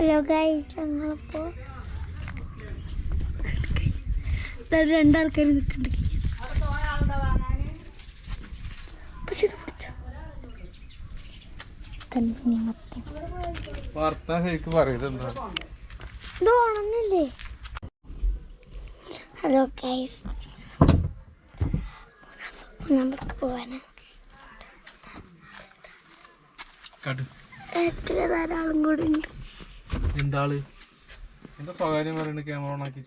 Hello guys ഞങ്ങളിപ്പോ രണ്ടാൾക്കാർ നിൽക്കുന്നുണ്ട്. പക്ഷെ ഇത് പിടിച്ചോ. ഇത് ഉണങ്ങില്ലേ? ഹലോ ഗൈസ് നമ്മൾക്ക് പോവാണ്. ധാരാളം കൂടി ഉണ്ട്. എന്താൾ? എന്താ സ്വകാര്യം പറയുന്നത് ക്യാമറ ഓൺ ആക്കി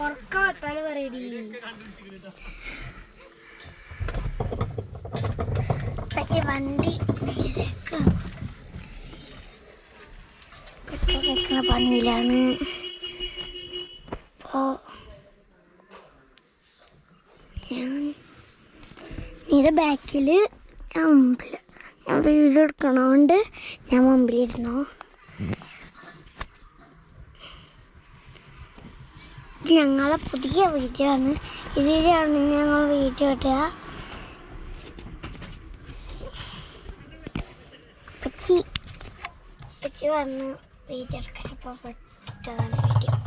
ഉറക്കം പറയടി. പക്ഷെ വണ്ടി നേരെക്കാണ് പെട്രോൾ വെക്കുന്ന പണിയിലാണ്. അപ്പോൾ ഞാൻ നീയുടെ ബാക്കിൽ ഞാൻ മുമ്പിൽ ഞാൻ വീഡിയോ എടുക്കണോണ്ട് ഞാൻ മുമ്പിലിരുന്നു? ഇത് ഞങ്ങളെ പുതിയ വീഡിയോ ആണ് ഇതിലാണ് ഞങ്ങൾ വീഡിയോ ഇടുക പച്ചി പച്ചി വന്ന് വീഡിയോ എടുക്കാൻ ഇപ്പോൾ പെട്ടതാണ് വീഡിയോ.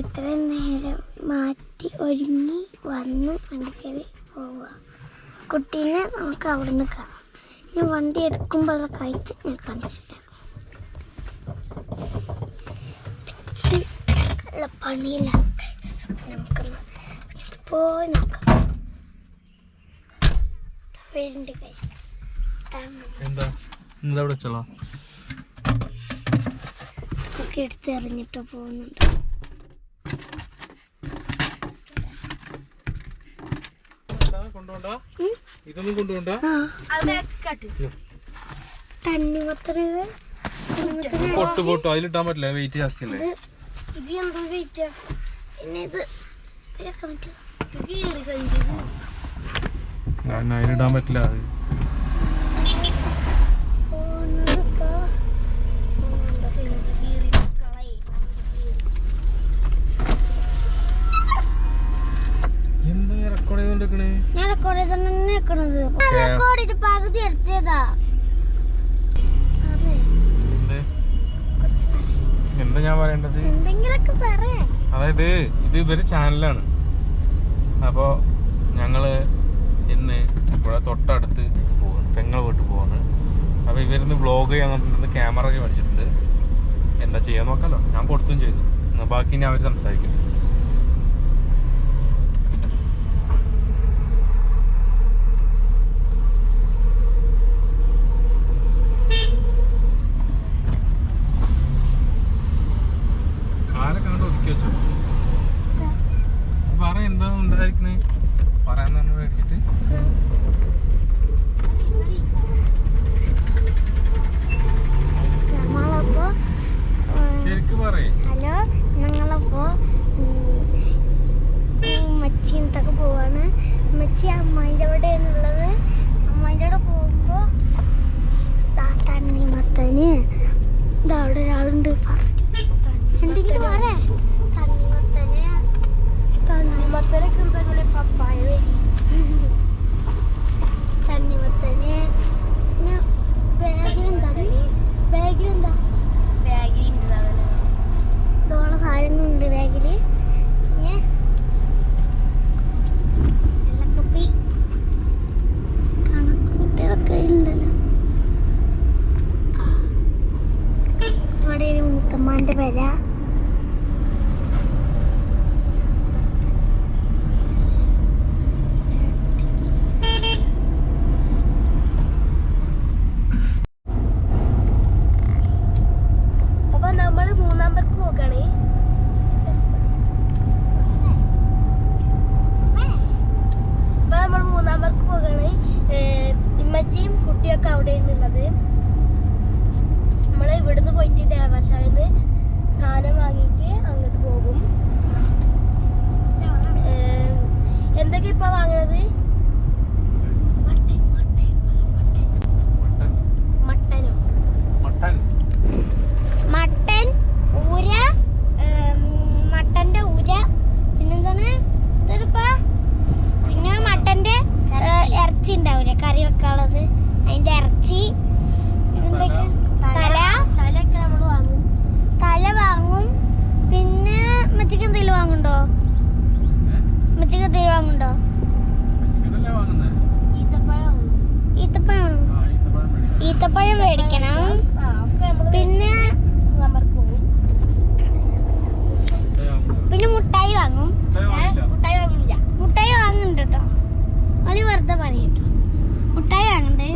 ഇത്രയും നേരം മാറ്റി ഒരുങ്ങി വന്ന് വണ്ടിക്കറി പോവുക. കുട്ടീനെ നമുക്ക് അവിടെ നിന്ന് കാണാം. ഞാൻ വണ്ടി എടുക്കുമ്പോഴുള്ള കാഴ്ച ഞാൻ കാണിച്ചിട്ടാണ് പണിയിലാണ് നമുക്ക് പോയി നോക്കാം. വരുന്നുണ്ട് കൈസ് എന്താ എന്താ? അവിടെ വെച്ചോളാ? ഒക്കെ എടുത്ത് പോകുന്നുണ്ട് കൊണ്ടുപോണ്ട? ഇതൊന്നും കൊണ്ടുപോണ്ട പൊട്ടു പൊട്ടു. അതിലിട്ടാൻ പറ്റില്ല. വെയിറ്റ് ജാസ്തി അല്ലേ ഇത് എന്തോ വെയിറ്റാ പിന്നെ ഇത്. അതിലിടാൻ പറ്റില്ല അത് പോകുന്നത് ഇപ്പൊ പോകുന്നുണ്ട്. സഞ്ചി കീറി കളയും. എന്താ റെക്കോർഡ് ചെയ്തോണ്ടിരിക്കണേ ഞാൻ റെക്കോർഡ് ചെയ്ത് തന്നെ പകുതി എടുത്തതാ. എന്ത്? ഞാൻ പറയേണ്ടത്? അതായത് ഇത് ഇവർ ചാനലാണ്. അപ്പോൾ ഞങ്ങൾ ഇന്ന് ഇവിടെ തൊട്ടടുത്ത് പോവാണ്. പെങ്ങളെ വീട്ടിൽ പോവാണ്. അപ്പൊ ഇവരിന്ന് വ്ളോഗ് ചെയ്യാൻ ക്യാമറ ഒക്കെ മേടിച്ചിട്ടുണ്ട്. എന്താ ചെയ്യാൻ നോക്കാലോ. ഞാൻ കൊടുത്തും ചെയ്തു. ബാക്കി ഇനി അവർ സംസാരിക്കും. fun. നമ്മൾ ദേവശാലയിൽ ദേവാശാലിന്ന് സാധനം വാങ്ങിയിട്ട് അങ്ങോട്ട് പോകും. എന്തൊക്കെ ഇപ്പൊ വാങ്ങണത്? ഈത്തപ്പഴം മേടിക്കണം. പിന്നെ പിന്നെ മുട്ടായി വാങ്ങും. മുട്ടായി വാങ്ങുന്നില്ല മുട്ടായി വാങ്ങുന്നുണ്ട് കേട്ടോ. ഒരു വെറുതെ പണി മുട്ടായി വാങ്ങണ്ടേ?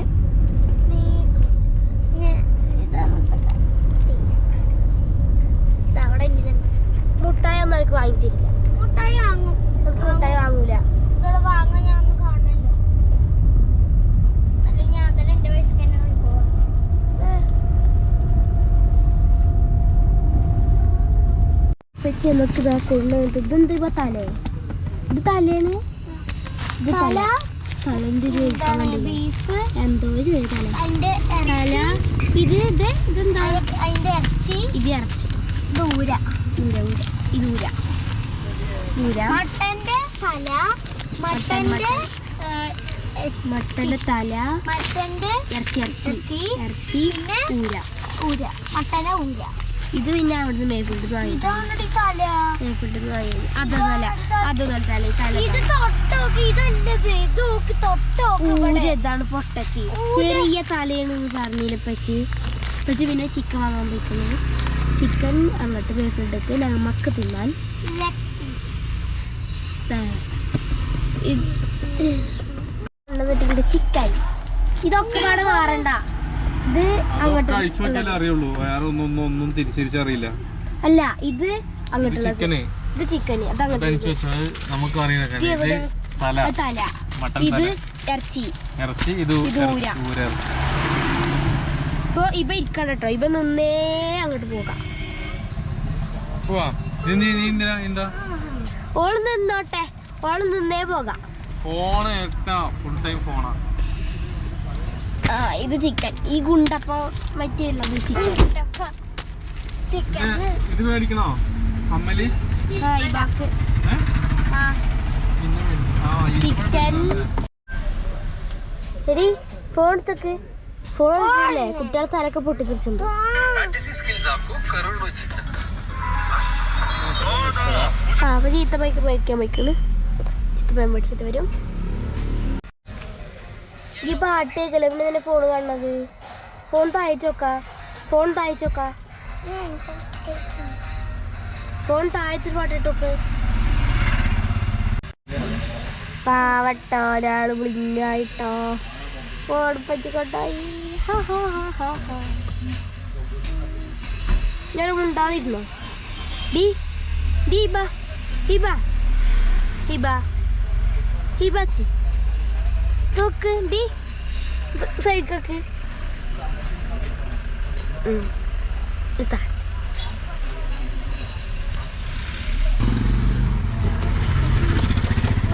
നമുക്ക് ഇതാ കൊണ്ടുവന്നിട്ട് ഇതെന്ത് ഇപ്പൊ തലേ? ഇത് തലേന്ന് ഇത് തല. തല. എന്ത് ചോദിക്കാൻ വേണ്ടി? ബീഫ്. എന്തോ ചെറിയ തല. ഇത് ഇത് ഇതെന്താ? അതിന്റെ ഇറച്ചി. ഇത് ഇറച്ചി. ദൂര ഊര. ഊര. ഇത് ഊര. ഊര. മട്ടന്റെ തല. മട്ടന്റെ മട്ടന്റെ തല. മട്ടന്റെ ഇറച്ചി ഇറച്ചി. ഇറച്ചി. ഊര. ഊര. മട്ടന ഊര. ഇത് പിന്നെ അവിടുന്ന് മേപ്പിട്ട് ഇതാണ് തല തല തല പൊട്ടക്ക് ചെറിയ തലയാണ് പറഞ്ഞില്ല പറ്റി പറ്റി പിന്നെ ചിക്കൻ വാങ്ങാൻ പറ്റുന്നത് ചിക്കൻ അങ്ങോട്ട് മേപ്പിട്ടൊക്കെ നമുക്ക് തിന്നാൻ ഇത് ചിക്കൻ ഇതൊക്കെ പാടെ മാറണ്ട ഇത് അങ്ങോട്ട് അറിയുള്ളൂ. വേറെ ഒന്നും ഒന്നും തിരിച്ചറിയില്ല. അല്ല ഇത് അങ്ങോട്ടുള്ളത്. ഇത് ചിക്കൻ അത് അങ്ങോട്ട് നമുക്ക് തല. ഇത് ഇറച്ചി. ഇറച്ചി ഇത് ഇപ്പൊ ഇവ ഇരിക്കണ്ട കേട്ടോ. ഇവ നിന്നേ അങ്ങോട്ട് പോകാം. ഓൾ നിന്നോട്ടെ. ഓൾ നിന്നേ പോകാം. ഫോണ് ഫുൾ ടൈം ഫോണാ. ആ ഇത് ചിക്കൻ. ഈ ഗുണ്ടപ്പ മറ്റേ ചിക്കൻ. ചിക്കൻ. ഇത് മേടിക്കണോ? അമ്മൽ? ആ ഈ ബാക്ക്. ആ. പിന്നെ മേടിക്കും. ആ, ഈ ചിക്കൻ. എടി ഫോൺ എടുത്തേക്ക്. ഫോൺ എടുക്കില്ലേ കുട്ടികളെ തലക്കെ പൊട്ടിത്തെറിച്ചുണ്ട് ആ. അപ്പൊ ചീത്ത പൈക്ക് മേടിക്കാൻ പോയിക്കണ് ചീത്ത പയം മേടിച്ചിട്ട് വരും ഈ പാട്ട് കേൾക്കല്ലേ പിന്നെ തന്നെ ഫോൺ കാണുന്നത് ഫോൺ താഴ്ചോക്ക ഫോൺ താഴ്ചോക്ക ഫോൺ താഴ്ചൊരു പാട്ടിട്ടോക്ക് പാവട്ടോ ഒരാൾ വിളിഞ്ഞായിട്ടോ. ഓടിപ്പച്ചിക്കൊണ്ടായി ഞാൻ ഉണ്ടാതിരുന്നോ ഡി ഡി ബാ ഹിബാച്ചി തോക്ക് ഡി സൈഡ് കൊക്ക് ഇതാ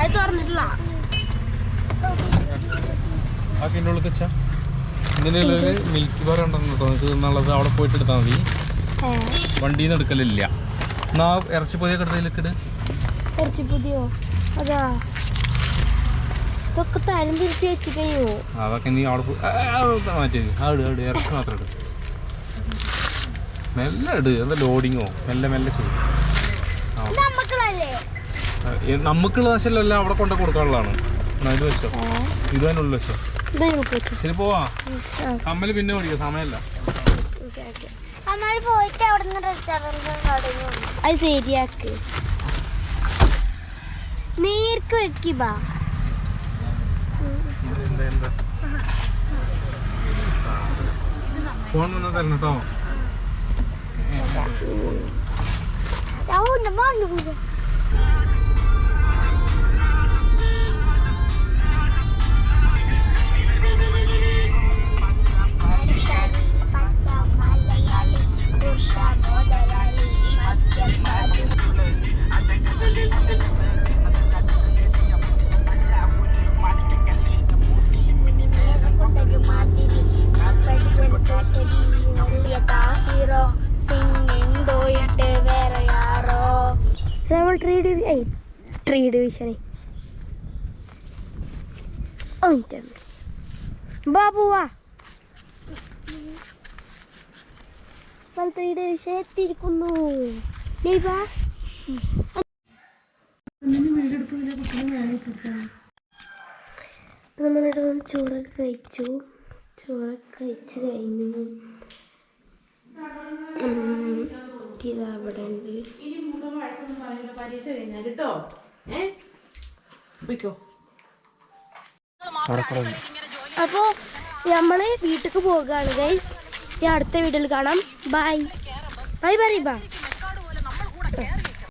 അത് തുറന്നിട്ടില്ല. ആ കിന്റെ ഉള്ളിൽ വെച്ചാ. ഇതിനുള്ളൊരു മിൽക്ക് ബാർ ഉണ്ടെന്ന് കേട്ടോ നിങ്ങൾക്ക് തിന്നുള്ളത് അവിടെ പോയിട്ട് എടുത്താൽ മതി. വണ്ടിയിൽ നിന്ന് എടുക്കലില്ല. എന്നാ ഇറച്ചിപ്പൊതിയൊക്കെ എടുത്തതിലേക്ക് ഇട്. കുറച്ച് പുതിയോ അതാ. ഇതൊക്കെ തരം തിരിച്ച് വെച്ച് കഴിയുമോ അതൊക്കെ നീ അവിടെ മാറ്റി ഇട് ഇട്. ഇറച്ചി മാത്രം ഇട്. മെല്ലെ ഇട്. എന്താ ലോഡിങ്ങോ മെല്ലെ മെല്ലെ ചെയ്യും. നമുക്കുള്ള വശമല്ല അവിടെ കൊണ്ട കൊടുക്കാനുള്ളതാണ്. ഇത് വെച്ചോ. ഇത് തന്നെ ഉള്ളു വെച്ചോ. ശരി പോവാ. കമ്മൽ പിന്നെ മേടിക്കാം. സമയമല്ല. പോയിട്ട് അവിടെ നിന്ന് അത് ശരിയാക്ക്. നേർക്ക് വെക്കി ബാ. എന്താ ഫോൺ വന്നാൽ തരണം കേട്ടോ രാവുണ്ട് ട്രീ ഡിവിഷനെ ബാബു വാ. നമ്മൾ ത്രീ ഡിവിഷൻ എത്തിയിരിക്കുന്നു നീ വാ നമ്മളിവിടെ ചോറൊക്കെ കഴിച്ചു. ചോറൊക്കെ കഴിച്ച് കഴിഞ്ഞു ഇതാ അവിടെ ഉണ്ട്. അപ്പോൾ നമ്മൾ വീട്ടിലേക്ക് പോകുകയാണ് ഗൈസ് ഈ അടുത്ത വീട്ടിൽ കാണാം. ബൈ ബൈ ബൈ ബാ